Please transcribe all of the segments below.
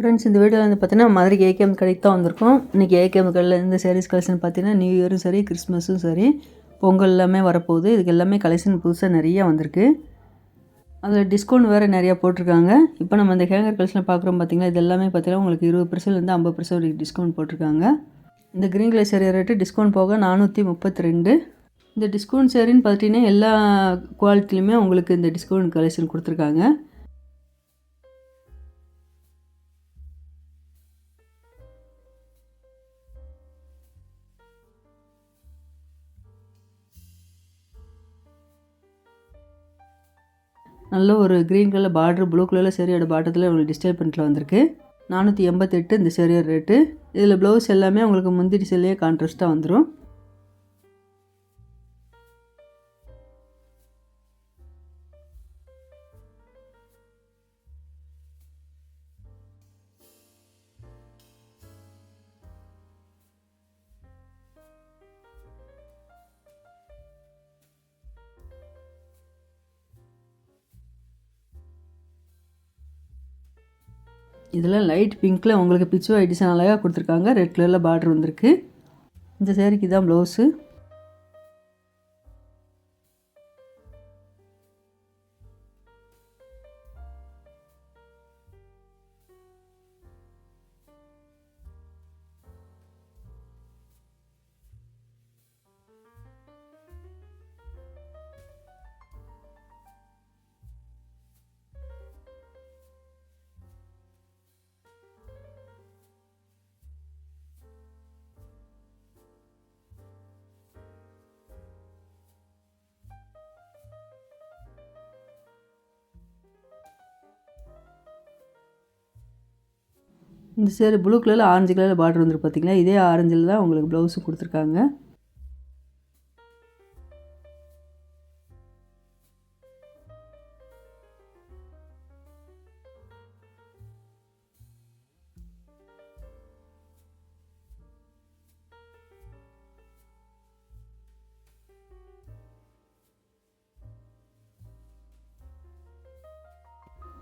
Friends இந்த வீடியோவில் வந்து பார்த்தீங்கன்னா மதுரைக்கு ஏகேஎம் கடைக்கு தான் வந்திருக்கோம். இன்றைக்கி ஏகேஎம் கடையில் இந்த சாரீஸ் கலெக்ஷன் பார்த்தீங்கன்னா நியூ இயரும் சரி கிறிஸ்மஸும் சரி பொங்கல் எல்லாமே வரப்போகுது. இதுக்கு எல்லாமே கலெக்ஷன் புதுசாக நிறையா வந்திருக்கு. அதில் டிஸ்கவுண்ட் வேறு நிறையா போட்டிருக்காங்க. இப்போ நம்ம இந்த ஹேங்கர் கலெக்ஷன் பார்க்குறோம் பார்த்திங்கன்னா இது எல்லாமே பார்த்தீங்கன்னா உங்களுக்கு இருபது பர்சன்ட்லேருந்து ஐம்பது பர்சன்ட் வரைக்கும் டிஸ்கவுண்ட் போட்டிருக்காங்க. இந்த green colour sari rate discount போக நானூற்றி முப்பத்தி ரெண்டு. இந்த டிஸ்கவுண்ட் சேரீன்னு பார்த்தீங்கன்னா எல்லா குவாலிட்டிலையுமே உங்களுக்கு இந்த டிஸ்கவுண்ட் கலெக்ஷன் கொடுத்துருக்காங்க. நல்ல ஒரு க்ரீன் கலர் பார்டர் ப்ளூ கலரில் சேரீயோட பாட்டத்தில் உங்களுக்கு டிஸ்டர்ப் பண்ணிட்டு வந்திருக்கு. நானூற்றி எண்பத்தெட்டு இந்த சேரீயோட ரேட்டு இதில் ப்ளவுஸ் எல்லாமே உங்களுக்கு முந்திரி செல்லையே கான்ட்ராஸ்ட்டாக வந்துடும் இதில் லைட் பிங்க்கில் உங்களுக்கு பிச்சு ஐடிசன் அழகாக கொடுத்துருக்காங்க. ரெட் கலரில் பார்டர் வந்திருக்கு. இந்த சேரீக்கு தான் ப்ளவுஸு இந்த சேரீ ப்ளூ கலரில் ஆரஞ்சு கலரில் பார்டர் வந்துருக்கு பார்த்தீங்களா இதே ஆரஞ்சில் தான் உங்களுக்கு ப்ளவுஸும் கொடுத்துருக்காங்க.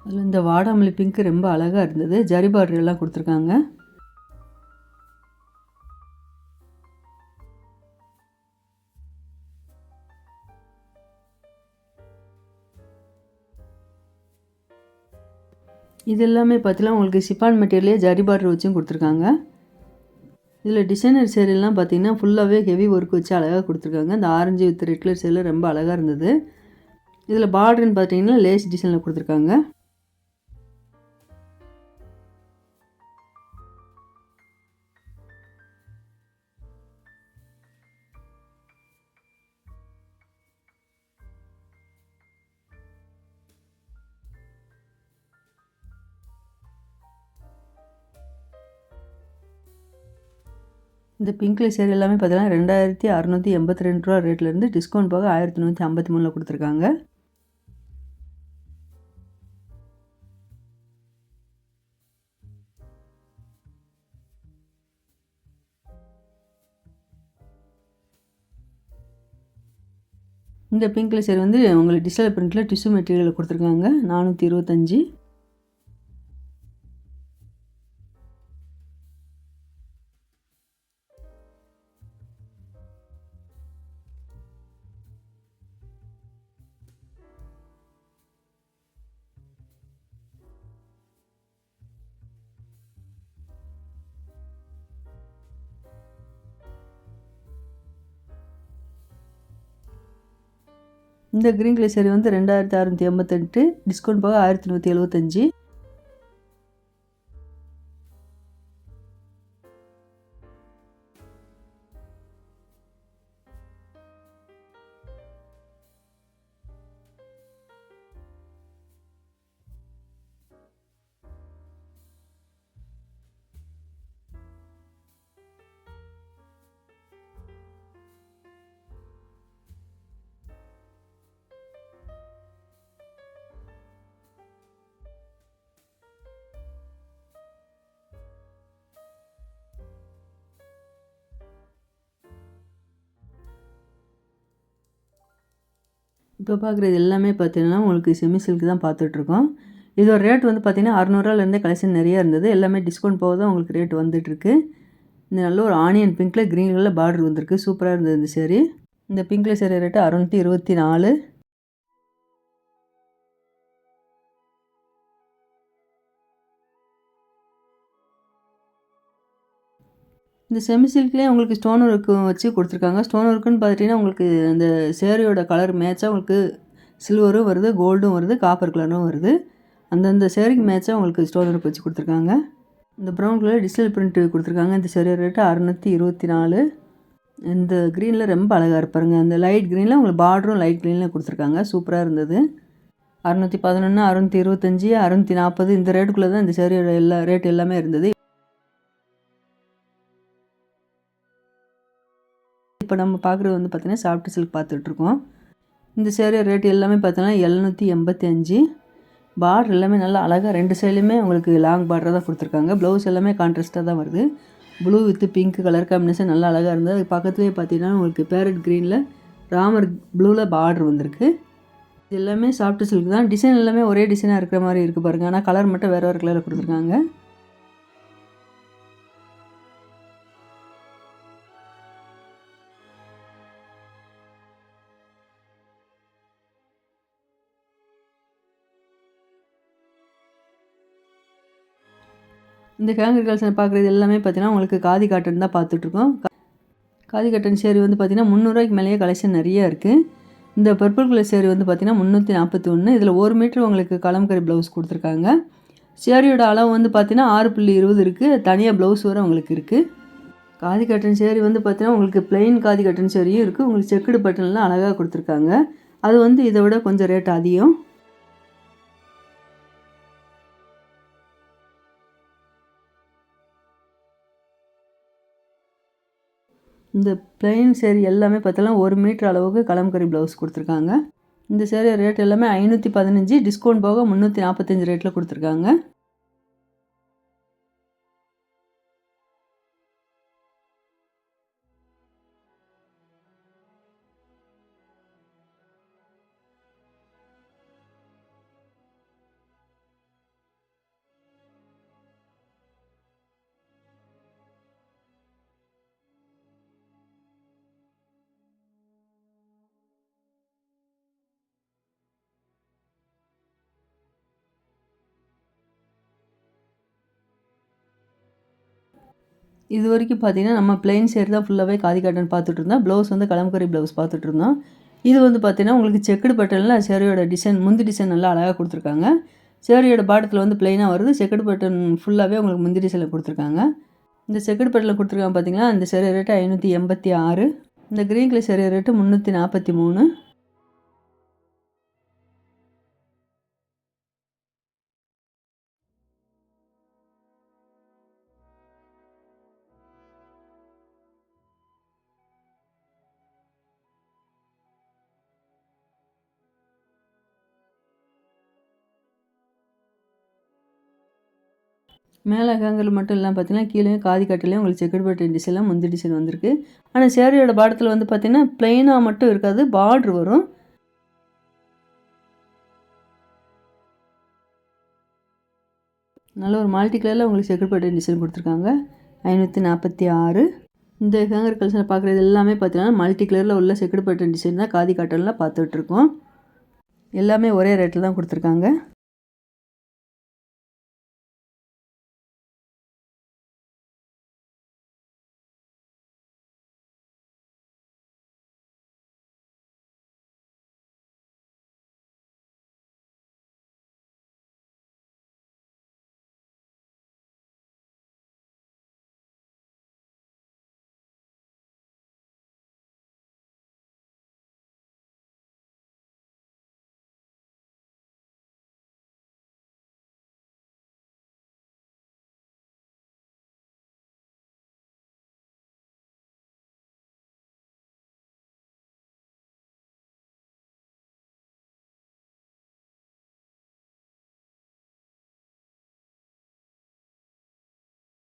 அதில் இந்த வாடாமல்லி பிங்க்கு ரொம்ப அழகாக இருந்தது. ஜரி பார்டர் எல்லாம் கொடுத்துருக்காங்க. இது எல்லாமே பார்த்தீங்கன்னா உங்களுக்கு ஷிஃபான் மெட்டீரியலே ஜரி பார்டர் வச்சும் கொடுத்துருக்காங்க. இதில் டிசைனர் சேரீலாம் பார்த்தீங்கன்னா ஃபுல்லாகவே ஹெவி ஒர்க் வச்சு அழகாக கொடுத்துருக்காங்க. இந்த ஆரஞ்சு வித் ரெட் கலர் சேரில் ரொம்ப அழகாக இருந்தது. இதில் பார்டர்னு பார்த்தீங்கன்னா லேஸ் டிசைனில் கொடுத்துருக்காங்க. இந்த பிங்க் சேர் எல்லாமே பார்த்தீங்கன்னா ரெண்டாயிரத்தி அறநூற்றி எண்பத்தி ரெண்டு ரூபா ரேட்லேருந்து டிஸ்கவுண்ட் போக ஆயிரத்தி நூற்றி ஐம்பத்தி மூணில் கொடுத்துருக்காங்க. இந்த பிங்க் சேர் வந்து உங்களுக்கு டிஜிட்டல் பிரிண்டில் டிஷ்யூ மெட்டீரியல் கொடுத்துருக்காங்க. நானூற்றி இருபத்தஞ்சி இந்த க்ரீன் கிளிசரி வந்து ரெண்டாயிரத்தி அறுநூற்றி எண்பத்தெட்டு டிஸ்கவுண்ட் போக ஆயிரத்தி நூற்றி எழுபத்தஞ்சி இப்போ பார்க்குறது எல்லாமே பார்த்தீங்கன்னா உங்களுக்கு செமி சில்க் தான் பார்த்துட்ருக்கோம். இதோட ரேட் வந்து பார்த்திங்கன்னா அறநூறுவாலேருந்தே கலெக்ஷன் நிறையா இருந்தது. எல்லாமே டிஸ்கவுண்ட் போக தான் உங்களுக்கு ரேட் வந்துட்டுருக்கு இந்த நல்ல ஒரு ஆனியன் பிங்க்கில் க்ரீன் கலரில் பார்டர் வந்திருக்கு. சூப்பராக இருந்தது இந்த சேரீ இந்த பிங்க்கில் சேரீ ரேட்டு அறநூற்றி இருபத்தி நாலு. இந்த செமி சில்க்லேயே உங்களுக்கு ஸ்டோன் ஒர்க்கு வச்சு கொடுத்துருக்காங்க. ஸ்டோன் ஒர்க்குன்னு பார்த்துட்டிங்கன்னா உங்களுக்கு அந்த சேரியோட கலர் மேட்சாக உங்களுக்கு சில்வரும் வருது கோல்டும் வருது காப்பர் கலரும் வருது. அந்தந்த சேரீக்கு மேட்சாக உங்களுக்கு ஸ்டோன் ஒர்க் வச்சு கொடுத்துருக்காங்க. இந்த ப்ரௌன் கலர் டிஜிட்டல் பிரிண்ட் கொடுத்துருக்காங்க. இந்த சேரீ ரேட்டு அறநூற்றி இருபத்தி நாலு. இந்த க்ரீனில் ரொம்ப அழகாக இருப்பாருங்க அந்த லைட் க்ரீனில் உங்களுக்கு பார்டரும் லைட் க்ரீனில் கொடுத்துருக்காங்க. சூப்பராக இருந்தது. அறநூற்றி பதினொன்று அறநூற்றி இருபத்தஞ்சி அறநூற்றி நாற்பது இந்த ரேட்டுக்குள்ளே தான் இந்த சேரீயோட எல்லா ரேட் எல்லாமே இருந்தது. இப்போ நம்ம பார்க்குறது வந்து பார்த்திங்கன்னா சாஃப்ட் சில்க் பார்த்துட்ருக்கோம். இந்த சேரீ ரேட் எல்லாமே பார்த்தோன்னா எழுநூற்றி எண்பத்தி அஞ்சு. பார்டர் எல்லாமே நல்லா அழகாக ரெண்டு சைட்லையுமே உங்களுக்கு லாங் பார்டர் தான் கொடுத்துருக்காங்க. ப்ளவுஸ் எல்லாமே கான்ட்ராஸ்ட்டாக தான் வருது. Blue with pink colour combination நல்லா அழகாக இருந்தது. அது பக்கத்துலேயே பார்த்தீங்கன்னா உங்களுக்கு பேரட் க்ரீனில் ராமர் ப்ளூவில் பார்டர் வந்திருக்கு. இது எல்லாமே சாஃப்ட் சில்க் தான். டிசைன் எல்லாமே ஒரே டிசைனாக இருக்கிற மாதிரி இருக்குது பாருங்கள் ஆனால் கலர் மட்டும் வேறு வேறு கலரில் கொடுத்துருக்காங்க. இந்த கேங்கர் கலெக்ஷன் பார்க்குறது எல்லாமே பார்த்தீங்கன்னா உங்களுக்கு காதி காட்டன் தான் பார்த்துட்ருக்கோம். காதி காட்டன் சேரீ வந்து பார்த்திங்கன்னா முந்நூறுரூவாய்க்கு மேலேயே கலெக்ஷன் நிறையா இருக்குது இந்த பர்பிள் கலர் சேரீ வந்து பார்த்திங்கன்னா முந்நூற்றி நாற்பத்தி ஒன்று இதில் ஒரு மீட்ரு உங்களுக்கு கலம்கரி ப்ளவுஸ் கொடுத்துருக்காங்க. சேரீயோட அளவு வந்து பார்த்திங்கன்னா ஆறு புள்ளி இருபது இருக்குது தனியாக ப்ளவுஸ் வர உங்களுக்கு இருக்குது காதி கட்டன் சேரீ வந்து பார்த்திங்கன்னா உங்களுக்கு பிளெயின் காதி கட்டன் சேரீயும் இருக்குது உங்களுக்கு செக்குடு பட்டன்லாம் அழகாக கொடுத்துருக்காங்க. அது வந்து இதை விட கொஞ்சம் ரேட் அதிகம். இந்த பிளெயின் சேரீ எல்லாமே பார்த்தலாம் ஒரு மீட்டர் அளவுக்கு கலம்கரி ப்ளவுஸ் கொடுத்துருக்காங்க. இந்த சேரீ ரேட் எல்லாமே ஐநூற்றி பதினஞ்சு டிஸ்கவுண்ட் போக முந்நூற்றி நாற்பத்தஞ்சு ரேட்டில் கொடுத்துருக்காங்க. இது வரைக்கும் பார்த்தீங்கன்னா நம்ம பிளெயின் சேர் தான் ஃபுல்லாகவே காதி காட்டன் பார்த்துட்டு இருந்தோம். ப்ளவுஸ் வந்து கலம்கரி ப்ளவுஸ் பார்த்துட்டு இருந்தோம். இது வந்து பார்த்திங்கன்னா உங்களுக்கு செக்குடு பட்டனில் சேரியோட டிசைன் முந்தி டிசைன் நல்லா அழகாக கொடுத்துருக்காங்க. சேரியோட பாட்டத்தில் வந்து பிளெயினாக வருது. செக்குடு பட்டன் ஃபுல்லாகவே உங்களுக்கு முந்தி டிசைனில் கொடுத்துருக்காங்க. இந்த செக்குடு பட்டனில் கொடுத்துருக்காங்க பார்த்தீங்கன்னா இந்த சேரீ ரேட்டு ஐநூற்றி எண்பத்தி ஆறு. இந்த க்ரீன் கலர் சேரீ ரேட்டு முந்நூற்றி நாற்பத்தி மூணு. மேலே மட்டும் இல்லாமல் பார்த்தீங்கன்னா கீழே காதி கட்டிலையும் உங்களுக்கு செக்கட் பட்டன் டிசைன்லாம் முந்தி டிசைன் வந்திருக்கு. ஆனால் சேரீயோட பாடத்தில் வந்து பார்த்திங்கன்னா ப்ளைனாக மட்டும் இருக்காது பார்ட்ரு வரும். நல்ல ஒரு மால்டி கலரில் உங்களுக்கு செக்கட் பட்டன் டிசைன் கொடுத்துருக்காங்க. ஐநூற்றி நாற்பத்தி ஆறு. இந்த ஹேங்கர் கலெக்ஷனை பார்க்குறது எல்லாமே பார்த்தீங்கன்னா மல்டி கலரில் உள்ள செக்கட் பட்டன் டிசைன் தான் காதி காட்டனில் பார்த்துட்ருக்கோம் எல்லாமே ஒரே ரேட்டில் தான் கொடுத்துருக்காங்க.